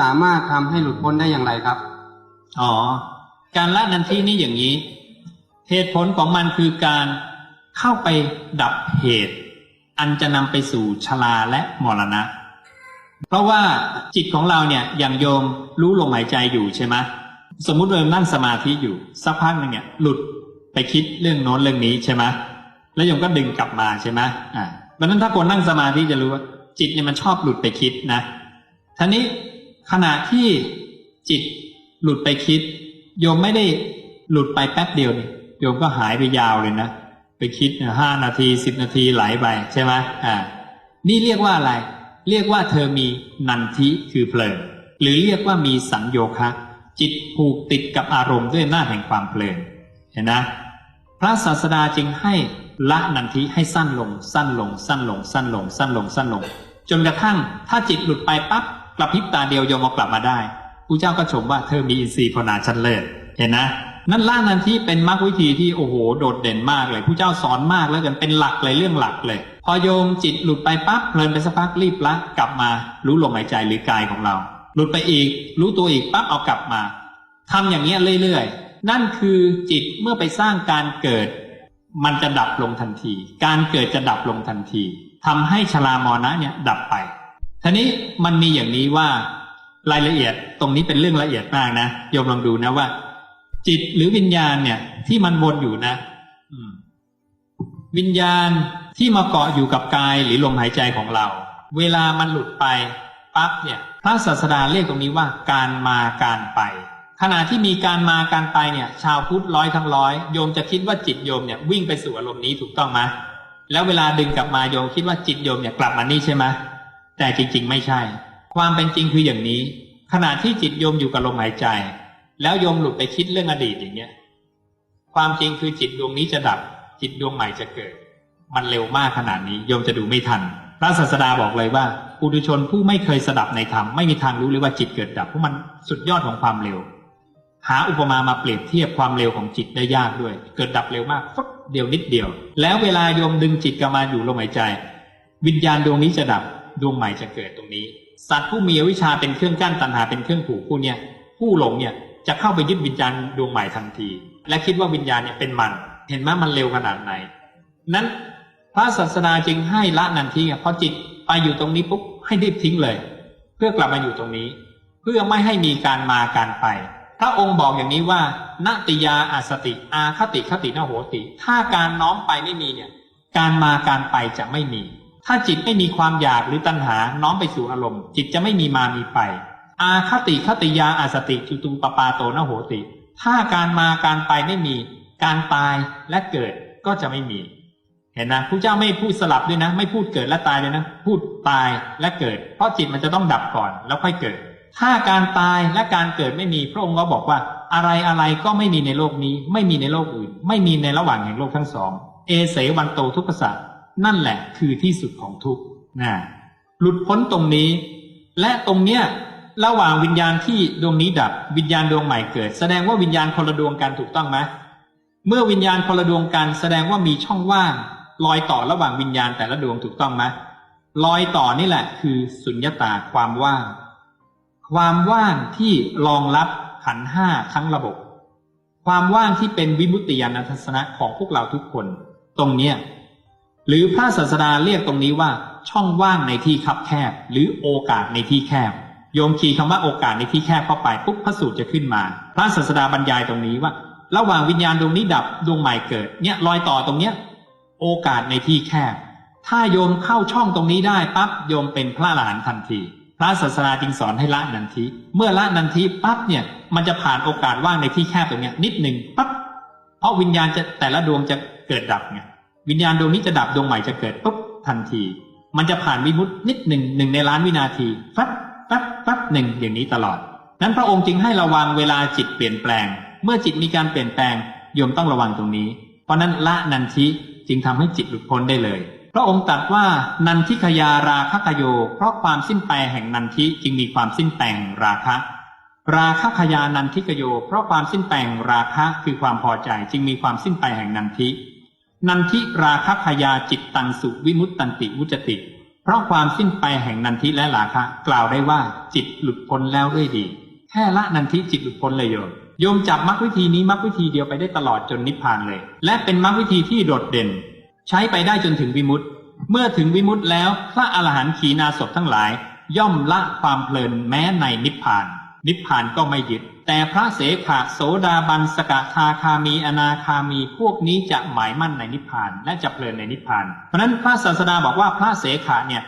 สามารถทำให้หลุดพ้นได้อย่างไรครับ อ๋อ การละนันทีนี่อย่างนี้ เหตุผลของมันคือการเข้าไปดับเหตุ อันจะนำไปสู่ชราและมรณะ เพราะว่าจิตของเราเนี่ยอย่างโยมรู้ลมหายใจอยู่ใช่ไหมสมมุติโยมนั่งสมาธิอยู่สักพักหนึ่งเนี่ยหลุดไปคิดเรื่องโน้นเรื่องนี้ใช่ไหมแล้วโยมก็ดึงกลับมาใช่ไหมอ่าเพราะนั้นถ้าคนนั่งสมาธิจะรู้ว่า จิตเนี่ยมันชอบหลุดไปคิดนะท่านี้ ขณะที่จิตหลุดไปคิด โยมไม่ได้หลุดไปแป๊บเดียวนี่โยมก็หายไปยาวเลยนะไปคิดห้านาทีสิบนาทีไหลไปใช่ไหมอ่า นี่เรียกว่าอะไร เรียกว่าเธอมีนันทิคือเพลินหรือเรียกว่ามีสัญโยคะ จิตผูกติดกับอารมณ์ด้วยหน้าแห่งความเพลินเห็นนะ พระศาสดาจึงให้ละนันทิให้สั้นลง สั้นลง สั้นลง สั้นลง สั้นลงสั้นลงจนกระทั่งถ้าจิตหลุดไปปั๊บ กระพริบตาเดียวโยมเอากลับมาได้ผู้เจ้าก็ชมว่าเธอมีอินทรีย์พนาชั้นเลิศเห็นนะนั่นล่านันทิเป็นมรรควิธีที่โอ้โหโดดเด่นมากเลยผู้เจ้าสอนมากแล้วกันเป็นหลักเลยเรื่องหลักเลย พอโยมจิตหลุดไปปั๊บเพลินไปสักพักรีบละกลับมารู้ลมหายใจหรือกายของเรา หลุดไปอีก รู้ตัวอีกปั๊บเอากลับมาทำอย่างเงี้ยเรื่อยๆ นั่นคือจิตเมื่อไปสร้างการเกิด มันจะดับลงทันที การเกิดจะดับลงทันทีทำให้ชรามรณะเนี่ยดับไป ทีนี้มันมีอย่างนี้ว่ารายละเอียดตรงนี้เป็นเรื่องละเอียดมากนะโยมลองดูนะว่า จิตหรือวิญญาณเนี่ย ที่มันวนอยู่นะวิญญาณที่มาเกาะอยู่กับกายหรือลมหายใจของเรา เวลามันหลุดไปปั๊บเนี่ย พระศาสดาเรียกตรงนี้ว่าการมาการไป ขณะที่มีการมาการไปเนี่ย ชาวพุทธร้อยทั้งร้อยโยมจะคิดว่าจิตโยมเนี่ยวิ่งไปสู่อารมณ์นี้ถูกต้องไหมแล้วเวลาดึงกลับมาโยมคิดว่าจิตโยมเนี่ยกลับมานี่ใช่ไหม แต่จริงๆ ไม่ใช่ ความเป็นจริงคืออย่างนี้ ขณะที่จิตโยมอยู่กับลมหายใจ แล้วโยมหลุดไปคิดเรื่องอดีตอย่างเงี้ย ความจริงคือจิตดวงนี้จะดับ จิตดวงใหม่จะเกิด มันเร็วมากขนาดนี้โยมจะดูไม่ทัน พระศาสดาบอกเลยว่าปุถุชนผู้ไม่เคยสดับในธรรมไม่มีทางรู้เลยว่าจิตเกิดดับเพราะมันสุดยอดของความเร็ว หาอุปมามาเปรียบเทียบความเร็วของจิตได้ยากด้วย เกิดดับเร็วมากฟักเดียวนิดเดียว แล้วเวลาโยมดึงจิตกลับมาอยู่ลมหายใจ วิญญาณดวงนี้จะดับ ดวงใหม่จะเกิดตรงนี้ สัตว์ผู้มีอวิชชาเป็นเครื่องกั้นตัณหาเป็นเครื่องผูกผู้เนี่ยผู้หลงเนี่ยจะเข้าไปยึดวิญญาณดวงใหม่ทันที และคิดว่าวิญญาณเนี่ยเป็นมัน เห็นไหมมันเร็วขนาดไหน นั้นพระศาสดาจึงให้ละนันทีไงพอจิตไปอยู่ตรงนี้ปุ๊บให้รีบทิ้งเลย เพื่อกลับมาอยู่ตรงนี้ เพื่อไม่ให้มีการมาการไปพระองค์บอกอย่างนี้ว่านาติยาอาสติ อาคติคตินโหติ ถ้าการน้อมไปไม่มีเนี่ย การมาการไปจะไม่มี ถ้าจิตไม่มีความอยากหรือตัณหาน้อมไปสู่อารมณ์ จิตจะไม่มีมามีไป อาคติคติยาอาสติจุตุปปาโตนโหติ ถ้าการมาการไปไม่มี การตายและเกิดก็จะไม่มี เห็นนะผู้เจ้าไม่พูดสลับด้วยนะ ไม่พูดเกิดและตายเลยนะ พูดตายและเกิด เพราะจิตมันจะต้องดับก่อนแล้วค่อยเกิด ถ้าการตายและการเกิดไม่มี พระองค์ก็บอกว่าอะไรอะไรก็ไม่มีในโลกนี้ ไม่มีในโลกอื่น ไม่มีในระหว่างแห่งโลกทั้งสอง เอเสวันโตทุกขสัต นั่นแหละคือที่สุดของทุกข์นะหลุดพ้นตรงนี้ และตรงเนี้ยระหว่างวิญญาณที่ดวงนี้ดับ วิญญาณดวงใหม่เกิด แสดงว่าวิญญาณคนละดวงกันถูกต้องไหมเมื่อวิญญาณคนละดวงกัน แสดงว่ามีช่องว่างรอยต่อระหว่างวิญญาณแต่ละดวงถูกต้องไหมรอยต่อนี่แหละ คือสุญญตาความว่าง ความว่างที่รองรับขันห้าทั้งระบบ ความว่างที่เป็นวิมุตติญาณทัศนะของพวกเราทุกคน ตรงเนี้ย หรือพระศาสดาเรียกตรงนี้ว่า ช่องว่างในที่คับแคบ หรือโอกาสในที่แคบ โยมคีย์คำว่าโอกาสในที่แคบเข้าไปปุ๊บพระสูตรจะขึ้นมา พระศาสดาบรรยายตรงนี้ว่า ระหว่างวิญญาณดวงนี้ดับดวงใหม่เกิดเนี่ยรอยต่อตรงเนี้ยโอกาสในที่แคบ ถ้าโยมเข้าช่องตรงนี้ได้ปั๊บโยมเป็นพระอรหันทันที พระศาสดาจึงสอนให้ละนันทิเมื่อละนันทิปั๊บเนี่ยมันจะผ่านโอกาสว่างในที่แคบตรงเนี้ยนิดหนึ่งปั๊บเพราะวิญญาณจะแต่ละดวงจะเกิดดับไง วิญญาณดวงนี้จะดับดวงใหม่จะเกิดปุ๊บทันที มันจะผ่านวิมุตตินิดหนึ่งหนึ่งในล้านวินาทีฟับฟับฟับหนึ่งอย่างนี้ตลอด นั้นพระองค์จึงให้ระวังเวลาจิตเปลี่ยนแปลง เมื่อจิตมีการเปลี่ยนแปลงโยมต้องระวังตรงนี้ เพราะนั้นละนันทิจึงทำให้จิตหลุดพ้นได้เลย พระองค์ตรัสว่านันทิขยาราคะกโย เพราะความสิ้นไปแห่งนันทิจึงมีความสิ้นแปลงราคะ ราคะขยานันทิกโย เพราะความสิ้นแปลงราคะคือความพอใจจึงมีความสิ้นไปแห่งนันทิ นันทิราคะขยาจิตตังสุวิมุตตันติวุจติ เพราะความสิ้นไปแห่งนันทิและลาคะ กล่าวได้ว่าจิตหลุดพ้นแล้วด้วยดี แค่ละนันทิจิตหลุดพ้นเลยโยมโยมจับมรรควิธีนี้มรรควิธีเดียวไปได้ตลอดจนนิพพานเลย และเป็นมรรควิธีที่โดดเด่น ใช้ไปได้จนถึงวิมุตติ เมื่อถึงวิมุตติแล้วพระอรหันต์ขีณาสพทั้งหลาย ย่อมละความเพลินแม้ในนิพพาน นิพพานก็ไม่ยึด แต่พระเสขะโสดาบันสกทาคามี อนาคามี พวกนี้จะหมายมั่นในนิพพานและจะเพลินในนิพพาน เพราะนั้นพระศาสดาบอกว่าพระเสขะเนี่ย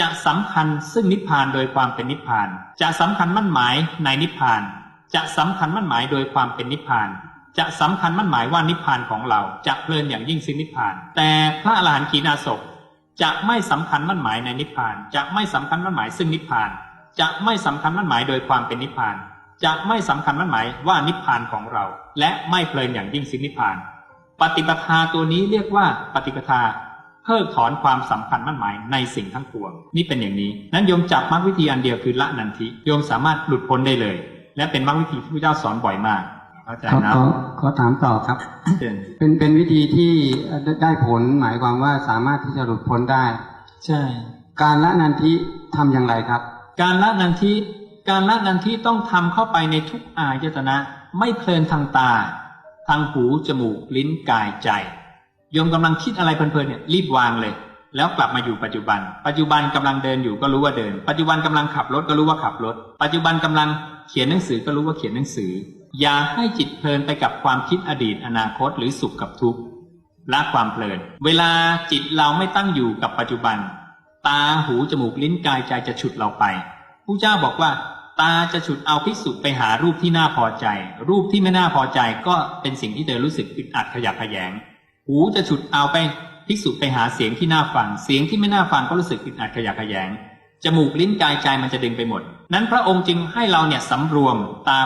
จะสำคัญซึ่งนิพพานโดยความเป็นนิพพาน จะสำคัญมั่นหมายในนิพพาน จะสำคัญมั่นหมายโดยความเป็นนิพพาน จะสำคัญมั่นหมายว่านิพพานของเราจะเพลินอย่างยิ่งซึ่งนิพพาน แต่พระอรหันต์ขีณาสพจะไม่สำคัญมั่นหมายในนิพพาน จะไม่สำคัญมั่นหมายซึ่งนิพพาน จะไม่สำคัญมั่นหมายโดยความเป็นนิพพาน จะไม่สำคัญมั่นหมายว่านิพพานของเรา และไม่เพลินอย่างยิ่งซึ่งนิพพาน ปฏิปทาตัวนี้เรียกว่าปฏิปทาเพิกถอนความสำคัญมั่นหมายในสิ่งทั้งปวง นี่เป็นอย่างนี้ นั้นโยมจับมรรควิธีอันเดียวคือละนันทิโยมสามารถหลุดพ้นได้เลย และเป็นมรรควิธีที่พระเจ้าสอนบ่อยมากเข้าใจขอนะขอขอถามต่อครับเช่นเป็นเป็นวิธีที่ได้ได้ผลหมายความว่าสามารถที่จะหลุดพ้นได้ ใช่ การละนันทิทำอย่างไรครับ การละนันทิการละนันทิต้องทำเข้าไปในทุกอายตนะ ไม่เพลินทางตา ทางหูจมูกลิ้นกายใจโยมกำลังคิดอะไรเพลินๆเนี่ยรีบวางเลย แล้วกลับมาอยู่ปัจจุบัน ปัจจุบันกำลังเดินอยู่ก็รู้ว่าเดิน ปัจจุบันกำลังขับรถก็รู้ว่าขับรถ ปัจจุบันกำลังเขียนหนังสือก็รู้ว่าเขียนหนังสือ อย่าให้จิตเพลินไปกับความคิดอดีตอนาคตหรือสุขกับทุกข์ละความเพลิน เวลาจิตเราไม่ตั้งอยู่กับปัจจุบัน ตาหูจมูกลิ้นกายใจจะฉุดเราไปผู้เจ้าบอกว่า ตาจะฉุดเอาภิกษุไปหารูปที่น่าพอใจ รูปที่ไม่น่าพอใจก็เป็นสิ่งที่เธอรู้สึกอึดอัดขยักขยง หูจะฉุดเอาไปภิกษุไปหาเสียงที่น่าฟัง เสียงที่ไม่น่าฟังก็รู้สึกอึดอัดขยักขยงจมูกลิ้นกายใจมันจะดึงไปหมด นั้นพระองค์จึงให้เราเนี่ยสำรวมตา